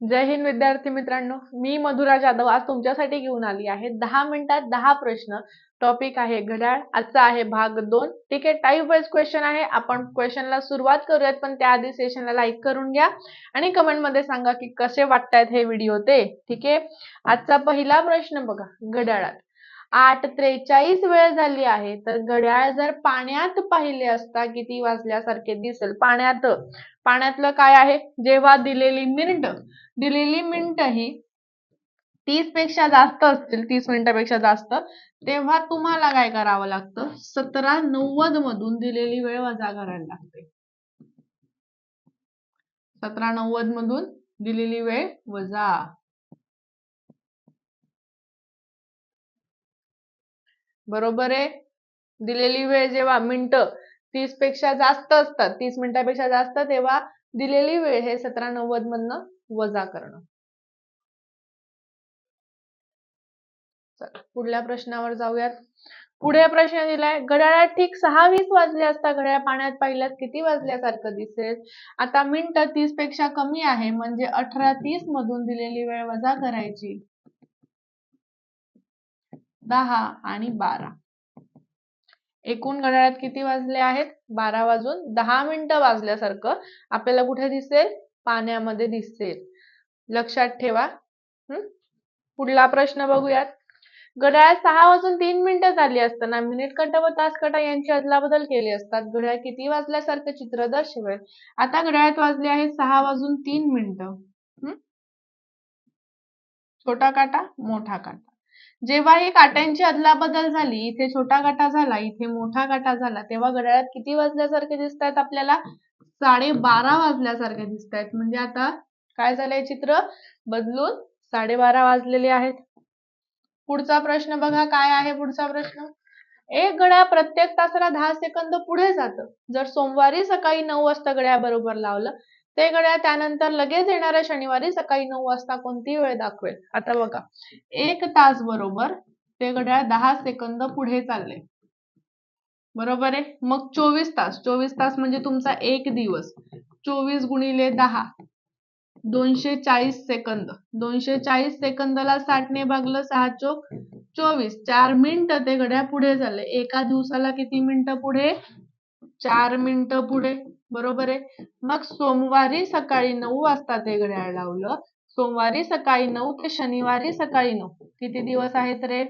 जय हिंद विद्यार्थी मित्रांनो मी मधुरा जाधव आज तुमच्यासाठी घेऊन आली आहे. दहा मिनिटात दहा प्रश्न. टॉपिक आहे घड्याळ आजचा आहे भाग दोन. ठीक आहे टाईप वाईज क्वेश्चन आहे. आपण क्वेश्चनला सुरुवात करूयात पण त्याआधी सेशनला लाईक करून घ्या. आणि कमेंटमध्ये सांगा की कसे वाटतायत हे व्हिडिओ ते. ठीक आहे? आजचा पहिला प्रश्न बघा घड्याळात. आठ त्रेचाळीस वेळ झाली आहे. तर घड्याळ जर पाण्यात पाहिले असता किती वाजल्यासारखे दिसेल? पाण्यात. पाण्यातलं काय आहे? जेव्हा दिलेली मिनिट दिलेली मिनिट ही तीसपेक्षा जास्त असतील तीस मिनिटापेक्षा जास्त तेव्हा तुम्हाला काय करावं लागतं? सतरा नव्वद मधून दिलेली वेळ वजा करायला लागते. सतरा नव्वद मधून दिलेली वेळ वजा. बरोबर आहे? दिलेली वेळ जेव्हा मिनिट तीसपेक्षा जास्त असतात. तीस मिनिटापेक्षा जास्त तेव्हा दिलेली वेळ हे सतरा नव्वद मधनं वजा करणं. पुढल्या प्रश्नावर जाऊयात. पुढे प्रश्न दिलाय घड्याळात ठीक सहा वीस वाजले असता घड्याळ पाण्यात पाहिल्यास किती वाजल्यासारखं दिसेल? आता मिनिट तीसपेक्षा कमी आहे म्हणजे अठरा तीस मधून दिलेली वेळ वजा करायची. दहा आणि बारा. एकूण घड्याळात किती वाजले आहेत? बारा वाजून दहा मिनिटं वाजल्यासारखं आपल्याला कुठे दिसेल? पाण्यामध्ये दिसेल. लक्षात ठेवा. हम्म पुढला प्रश्न बघूयात. घड्याळात सहा वाजून तीन मिनिटं झाली असताना मिनिट कंटा व तास काटा यांची अदलाबदल केली असतात. घड्याळ किती वाजल्यासारखं चित्र दर्शवेल. आता घड्याळात वाजले आहेत सहा वाजून तीन मिनिटं. छोटा काटा मोठा काटा. जेव्हा ही काट्यांची अदलाबदल झाली इथे छोटा काटा झाला इथे मोठा काटा झाला तेव्हा घड्याळात किती वाजल्यासारखे दिसत आहेत आपल्याला? साडेबारा वाजल्यासारखे दिसत आहेत म्हणजे आता काय झालंय चित्र? बदलून साडेबारा वाजलेले आहेत. पुढचा प्रश्न बघा काय आहे पुढचा प्रश्न? एक घड्याळ प्रत्येक तासाला दहा सेकंद पुढे जातं. जर सोमवारी सकाळी नऊ वाजता घड्याळ बरोबर लावलं ते घड्याळ त्यानंतर लगेच येणाऱ्या शनिवारी सकाळी नऊ वाजता कोणती वेळ दाखवेल? आता बघा. एक तास बरोबर ते घड्याळ दहा सेकंद पुढे चालले. बरोबर आहे? मग चोवीस तास. चोवीस तास म्हणजे तुमचा एक दिवस. चोवीस गुणिले दहा दोनशे चाळीस सेकंद. दोनशे चाळीस सेकंदला साठने भागलं सहा चोक चोवीस. चार मिनिटं ते घड्याळ पुढे झाले एका दिवसाला किती मिनिटं पुढे? चार मिनिटं पुढे. बरोबर आहे? मग सोमवारी सकाळी नऊ वाजता ते घड्याळ लावलं. सोमवारी सकाळी नऊ ते शनिवारी सकाळी नऊ? किती दिवस आहेत रे?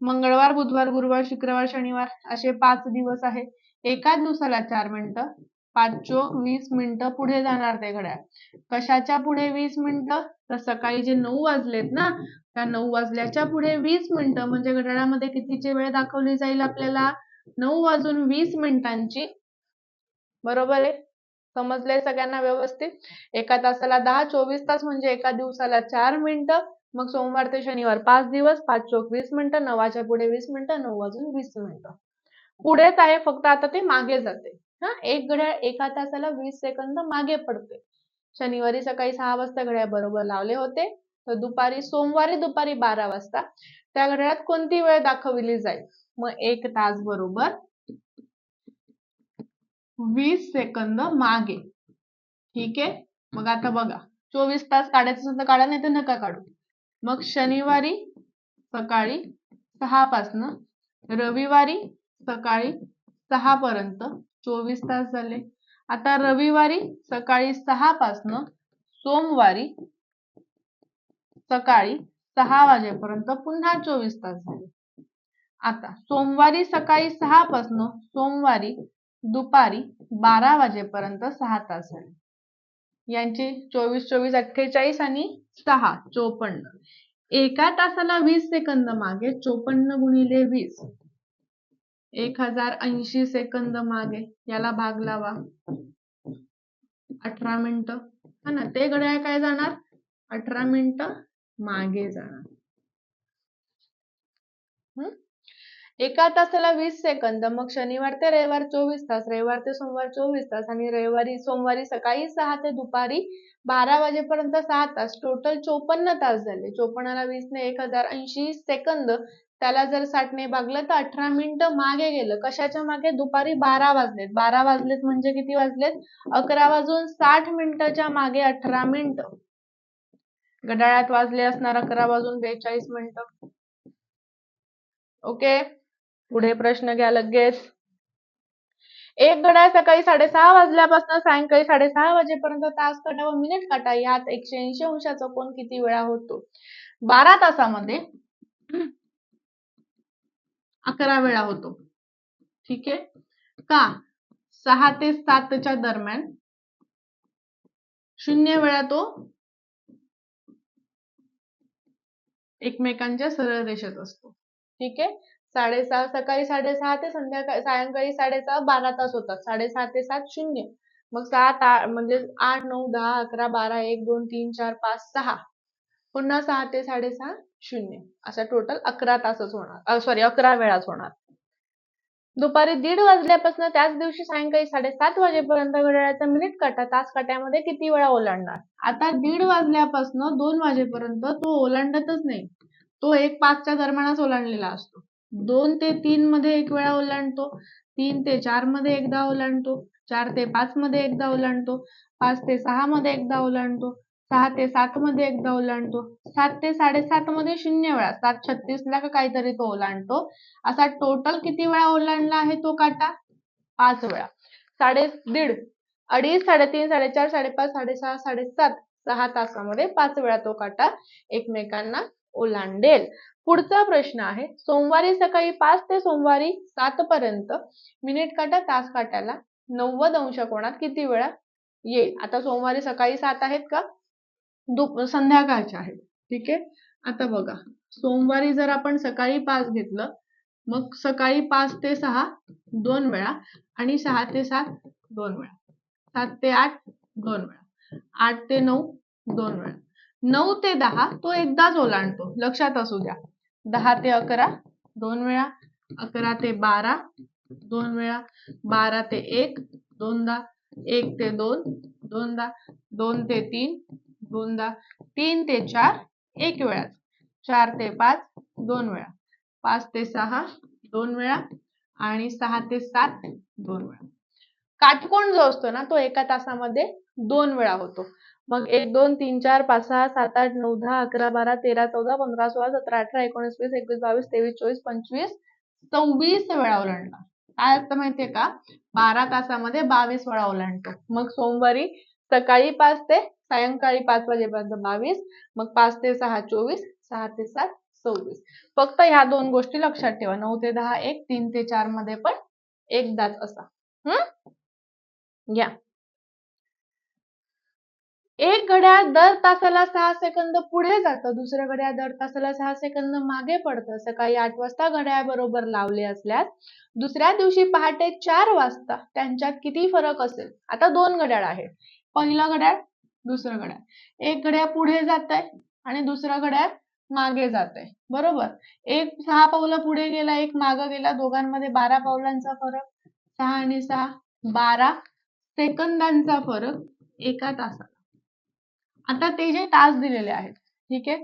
मंगळवार बुधवार गुरुवार शुक्रवार शनिवार असे पाच दिवस आहे. एका दिवसाला चार मिनिटं. पाच चोक वीस मिनिटं पुढे जाणार ते घड्याळ. कशाच्या पुढे वीस मिनिटं? तर सकाळी जे नऊ वाजलेत ना त्या नऊ वाजल्याच्या पुढे वीस मिनिटं. म्हणजे घड्याळामध्ये कितीची वेळ दाखवली जाईल आपल्याला? नऊ वाजून वीस मिनिटांची. बरोबर आहे? समजलंय सगळ्यांना व्यवस्थित? एका तासाला दहा चोवीस तास म्हणजे एका दिवसाला चार मिनिटं. मग सोमवार ते शनिवार पाच दिवस पाच चोक वीस मिनिटं नवाच्या पुढे वीस मिनिटं नऊ वाजून वीस मिनिटं. पुढेच आहे फक्त आता ते मागे जाते. हा एक घड्याळ एका तासाला वीस सेकंद मागे पडते. शनिवारी सकाळी सहा वाजता घड्याळ बरोबर लावले होते. तर दुपारी सोमवारी दुपारी बारा वाजता. त्या घड्याळात कोणती वेळ दाखवली जाईल? मग एक तास बरोबर वीस सेकंद मागे. ठीक आहे? मग आता बघा. चोवीस तास काढायचं असेल तर काढा नाही तर नका काढू. मग शनिवारी सकाळी सहा पासन रविवारी सकाळी सहा पर्यंत चोवीस तास झाले. आता रविवारी सकाळी सहा पासन सोमवारी सकाळी सहा वाजेपर्यंत पुन्हा चोवीस तास झाले. आता सोमवारी सकाळी सहा पासन सोमवारी दुपारी बारा वाजेपर्यंत सहा तास झाले. यांची चोवीस चोवीस अठ्ठेचाळीस आणि सहा चोपन्न. एका तासाला वीस सेकंद मागे चोपन्न गुणिले वीस. एक हजार ऐंशी सेकंद मागे याला भाग लावा. अठरा मिनिट. हा ना ते घड्याळ काय जाणार? अठरा मिनिट मागे जाणार. एका तासाला वीस सेकंद मग शनिवार ते रविवार चोवीस तास रविवार ते सोमवार चोवीस तास आणि रविवारी सोमवारी सकाळी सहा ते दुपारी बारा वाजेपर्यंत सहा तास. टोटल चोपन्न तास झाले. चोपन्नाला वीस ने एक हजार ऐंशी सेकंद. त्याला जर साठने भागलं तर अठरा मिनिटं मागे गेलं. कशाच्या मागे? दुपारी बारा वाजलेत. बारा वाजलेत म्हणजे किती वाजलेत? अकरा वाजून साठ मिनिटाच्या मागे अठरा मिनिटं. घड्याळात वाजले असणार अकरा वाजून बेचाळीस मिनिटं. ओके? पुढे प्रश्न घ्या लगेच. एक घड्याळ सकाळी साडेसहा वाजल्यापासून सायंकाळी साडेसहा वाजेपर्यंत तास काटा व मिनिट काटा. यात एकशे ऐंशी अंशाचा कोण किती वेळा होतो? बारा तासामध्ये अकरा वेळा होतो. ठीक आहे? का? सहा ते सातच्या दरम्यान. शून्य वेळा तो एकमेकांच्या सरळ रेषेत असतो. ठीक आहे? साडेसहा सकाळी साडेसहा ते संध्याकाळी सायंकाळी साडेसहा बारा तास होतात. साडेसहा ते सात शून्य. मग सात म्हणजे आठ नऊ दहा अकरा बारा एक दोन तीन चार पाच सहा. पुन्हा सहा ते साडेसहा शून्य. असा टोटल अकरा तासच होणार. सॉरी अकरा वेळाच होणार. दुपारी दीड वाजल्यापासून त्याच दिवशी सायंकाळी साडेसात वाजेपर्यंत घड्याळाचा मिनिट काटा तास काट्यामध्ये किती वेळा ओलांडणार? आता दीड वाजल्यापासून दोन वाजेपर्यंत तो ओलांडतच नाही. तो एक पाचच्या दरम्यानच ओलांडलेला असतो. दोन ते तीन मध्ये एक वेळा ओलांडतो तीन ते चारमध्ये एकदा ओलांडतो चार ते पाच मध्ये एकदा ओलांडतो पाच ते सहा मध्ये एकदा ओलांडतो सहा ते सात मध्ये एकदा ओलांडतो सात ते साडेसात मध्ये शून्य वेळा सात छत्तीस ला का काहीतरी तो ओलांडतो. असा टोटल किती वेळा ओलांडला आहे तो काटा? पाच वेळा. साडे दीड अडीच साडेतीन साडेचार साडेपाच साडेसहा साडेसात सहा तासामध्ये पाच वेळा तो काटा एकमेकांना ओलांडेल. पुढचा प्रश्न आहे सोमवारी सकाळी पाच ते सोमवारी सात पर्यंत मिनिट काटा तास काट्याला नव्वद अंश कोणात किती वेळा येईल? आता सोमवारी सकाळी सात आहेत का? दुप संध्याकाळचे आहेत. ठीक आहे? आता बघा सोमवारी जर आपण सकाळी पाच घेतलं मग सकाळी पाच ते सहा दोन वेळा आणि सहा ते सात दोन वेळा. सात ते आठ दोन वेळा. आठ ते नऊ दोन वेळा. नऊ ते दहा तो एकदाच ओलांडतो. लक्षात असू द्या. दहा ते अकरा दोन वेळा. अकरा ते बारा दोन वेळा. बारा ते एक दोनदा. एक ते दोन दोनदा. दोन ते तीन दोनदा. तीन ते चार एक वेळा चार ते पाच दोन वेळा. पाच ते सहा दोन वेळा. आणि सहा ते सात दोन वेळा. काटकोण जो असतो ना तो एका तासामध्ये दोन वेळा होतो. मग एक दोन तीन चार पाच सहा सात आठ नऊ दहा अकरा बारा तेरा चौदा पंधरा सोळा सतरा अठरा एकोणीस वीस एकवीस बावीस तेवीस चोवीस पंचवीस सव्वीस वेळा ओलांडला काय असतं माहितीये का? बारा तासामध्ये बावीस वेळा ओलांडतो. मग सोमवारी सकाळी पाच ते सायंकाळी पाच वाजेपर्यंत बावीस मग पाच ते सहा चोवीस सहा ते सात सव्वीस. फक्त ह्या दोन गोष्टी लक्षात ठेवा. नऊ ते दहा एक तीन ते चारमध्ये पण एकदाच असा. हम्म घ्या एक घड्याळ दर तासाला सहा सेकंद पुढे जातं दुसरं घड्याळ दर तासाला सहा सेकंद मागे पडतं. सकाळी आठ वाजता घड्याळ बरोबर लावले असल्यास दुसऱ्या दिवशी पहाटे चार वाजता त्यांच्यात किती फरक असेल? आता दोन घड्याळ आहेत. पहिलं घड्याळ दुसरं घड्याळ. एक घड्याळ पुढे जात आहे आणि दुसरं घड्याळ मागे जात आहे बरोबर? एक सहा पावलं पुढे गेला एक मागे गेला दोघांमध्ये बारा पावलांचा फरक सहा आणि सहा बारा सेकंदांचा फरक एका तासात. आता ते जे तास दिलेले आहेत ठीक आहे?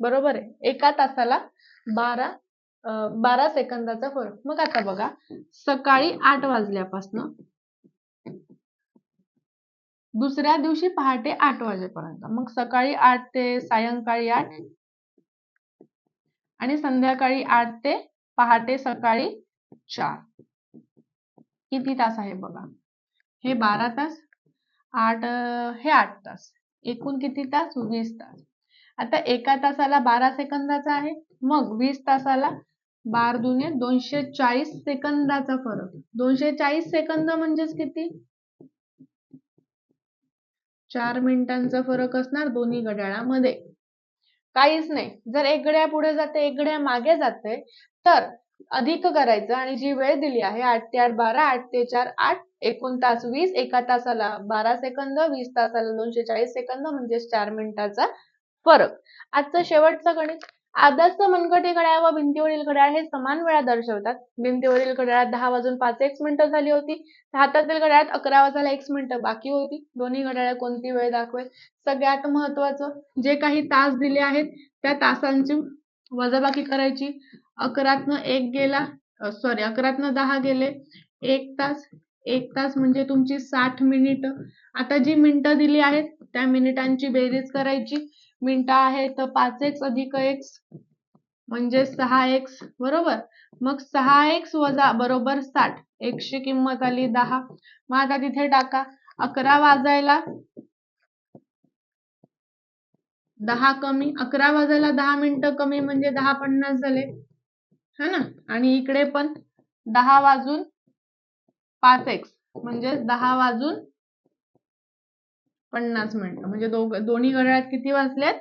बरोबर आहे. एका तासाला बारा बारा सेकंदाचा फरक. मग आता बघा सकाळी आठ वाजल्यापासून दुसऱ्या दिवशी पहाटे आठ वाजेपर्यंत. मग सकाळी आठ ते सायंकाळी आठ आणि संध्याकाळी आठ ते पहाटे सकाळी चार. किती तास आहे बघा? हे बारा तास आठ हे आठ तास. एकूण किती तास? वीस तास. आता एका तासाला बारा सेकंदाचा आहे. मग वीस तासाला बार दुने दोनशे चाळीस सेकंदाचा फरक. दोनशे चाळीस सेकंद म्हणजेच किती? चार मिनिटांचा फरक असणार दोन्ही घड्याळामध्ये. काहीच नाही. जर एक घड्याळ पुढे जाते एक घड्याळ मागे जाते तर अधिक करायचं आणि जी वेळ दिली आहे आठ ते आठ बारा आठ ते चार आठ एकूण तास वीस एका तासाला बारा सेकंद वीस तासाला दोनशे चाळीस सेकंद म्हणजे चार मिनिटाचा फरक. आजचं शेवटचं गणित आदर्श मनगटी घड्याळ व भिंतीवरील घड्याळ हे समान वेळा दर्शवतात. भिंतीवरील घड्याळात दहा वाजून पाच एक मिनिटं झाली होती. हातातील घड्याळात अकरा वाजायला एक मिनिटं बाकी होती. दोन्ही घड्याळ कोणती वेळ दाखवेल? सगळ्यात महत्वाचं जे काही तास दिले आहेत त्या तासांची वजाबाकी करायची. अकरातनं एक गेला सॉरी अकरातनं दहा गेले एक तास एक तास म्हणजे तुमची साठ मिनिट. आता जी मिनटं दिली आहेत त्या मिनिटांची बेरीज करायची. मिनिटं आहेत पाच एक्स अधिक एक्स म्हणजे सहा एक्स बरोबर? मग सहा एक्स वजा बरोबर साठ. एक्सची किंमत आली दहा. मग आता तिथे टाका. अकरा वाजायला दहा कमी अकरा वाजायला दहा मिनिटं कमी म्हणजे दहा पन्नास झाले. है ना? आणि इकडे पण दहा वाजून पाच एक्स म्हणजे दहा वाजून पन्नास मिनिटं. म्हणजे दोन्ही घड्याळात किती वाजलेत?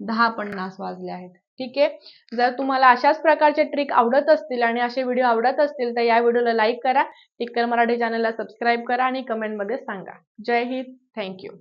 दहा पन्नास वाजले आहेत. ठीक आहे? जर तुम्हाला अशाच प्रकारचे ट्रिक आवडत असतील आणि असे व्हिडिओ आवडत असतील तर या व्हिडिओला लाईक करा. टिक्कर मराठी चॅनलला सबस्क्राईब करा आणि कमेंटमध्ये सांगा. जय हिंद. थँक्यू